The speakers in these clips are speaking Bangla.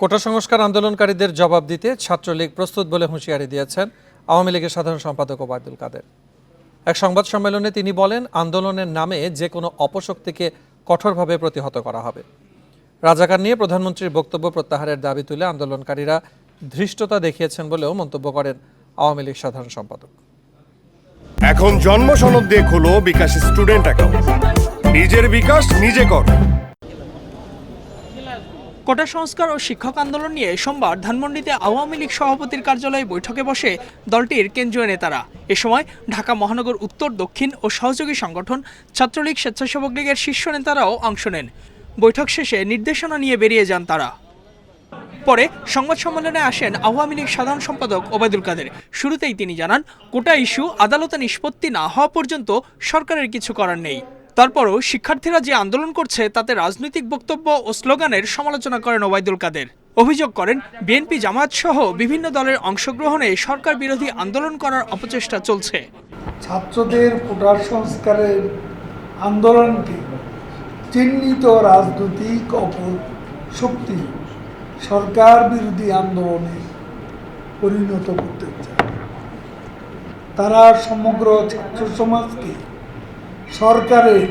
কোটা সংস্কার আন্দোলনকারীদের জবাব দিতে ছাত্রলীগ প্রস্তুত বলে হুঁশিয়ারি দিয়েছেন আওয়ামী লীগের সাধারণ সম্পাদক ওবায়দুল কাদের। এক সংবাদ সম্মেলনে তিনি বলেন, আন্দোলনের নামে যে কোনো অপশক্তিকে কঠোরভাবে প্রতিহত করা হবে। রাজাকার নিয়ে প্রধানমন্ত্রীর বক্তব্য প্রত্যাহারের দাবি তুলে আন্দোলনকারীরা ধৃষ্টতা দেখিয়েছেন বলেও মন্তব্য করেন আওয়ামী লীগ সাধারণ সম্পাদক। এখন জন্ম সনদ দিয়ে খোলো বিকাশ স্টুডেন্ট অ্যাকাউন্ট। নিজের বিকাশ নিজে কর। কোটা সংস্কার ও শিক্ষক আন্দোলন নিয়ে সোমবার ধানমন্ডিতে আওয়ামী লীগ সভাপতির কার্যালয়ে বৈঠকে বসে দলটির কেন্দ্রীয় নেতারা। এ সময় ঢাকা মহানগর উত্তর, দক্ষিণ ও সহযোগী সংগঠন, ছাত্রলীগ স্বেচ্ছাসেবক লীগের শীর্ষ নেতারাও অংশ নেন। বৈঠক শেষে নির্দেশনা নিয়ে বেরিয়ে যান তারা। পরে সংবাদ সম্মেলনে আসেন আওয়ামী লীগ সাধারণ সম্পাদক ওবায়দুল কাদের। শুরুতেই তিনি জানান, কোটা ইস্যু, আদালতে নিষ্পত্তি না হওয়া পর্যন্ত সরকারের কিছু করার নেই। তারপরও শিক্ষার্থীরা যে আন্দোলন করছে, তাতে রাজনৈতিক বক্তব্য ও স্লোগানের সমালোচনা করেন ওবায়দুল কাদের। অভিযোগ করেন, বিএনপি জামায়াত সহ বিভিন্ন দলের অংশগ্রহণে সরকার বিরোধী আন্দোলন করার অপচেষ্টা চলছে। ছাত্রদের কোটার সংস্কারের আন্দোলনকে চিহ্নিত রাজনৈতিক অপর শক্তি সরকার বিরোধী আন্দোলনে পরিণত করতে চায়। তারা সমগ্র ছাত্র সমাজকে সরকারের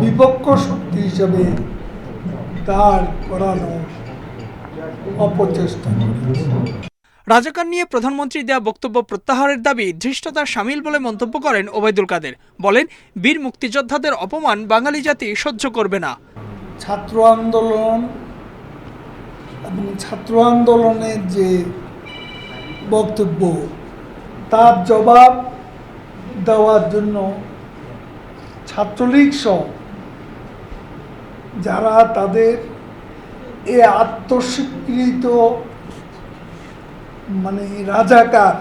বিপক্ষ শক্তি হিসেবে দাঁড় করানোর অপচেষ্টা রাজাকার নিয়ে প্রধানমন্ত্রী দেওয়া বক্তব্য প্রত্যাহারের দাবি ধৃষ্টতার সামিল বলে মন্তব্য করেন ওবায়দুল কাদের। বলেন বীর মুক্তিযোদ্ধাদের অপমান বাঙালি জাতি সহ্য করবে না। ছাত্র আন্দোলন এবং ছাত্র আন্দোলনের যে বক্তব্য তার জবাব দেওয়ার জন্য ছাত্রলীগ সহ যারা তাদের এ আত্মস্বীকৃত মানে রাজাকার,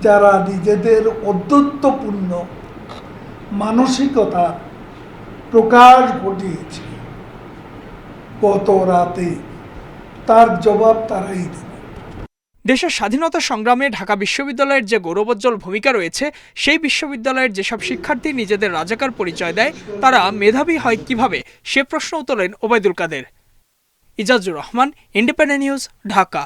যারা নিজেদের অদ্যত্বপূর্ণ মানসিকতা প্রকাশ ঘটিয়েছে, গত রাতে তার জবাব তারাই দেবে। দেশের স্বাধীনতা সংগ্রামে ঢাকা বিশ্ববিদ্যালয়ের যে গৌরবোজ্জ্বল ভূমিকা রয়েছে, সেই বিশ্ববিদ্যালয়ের যেসব শিক্ষার্থী নিজেদের রাজাকার পরিচয় দেয়, তারা মেধাবী হয় কীভাবে? সে প্রশ্ন তোলেন ওবায়দুল কাদের। Ejazur Rahman, Independent News, Dhaka.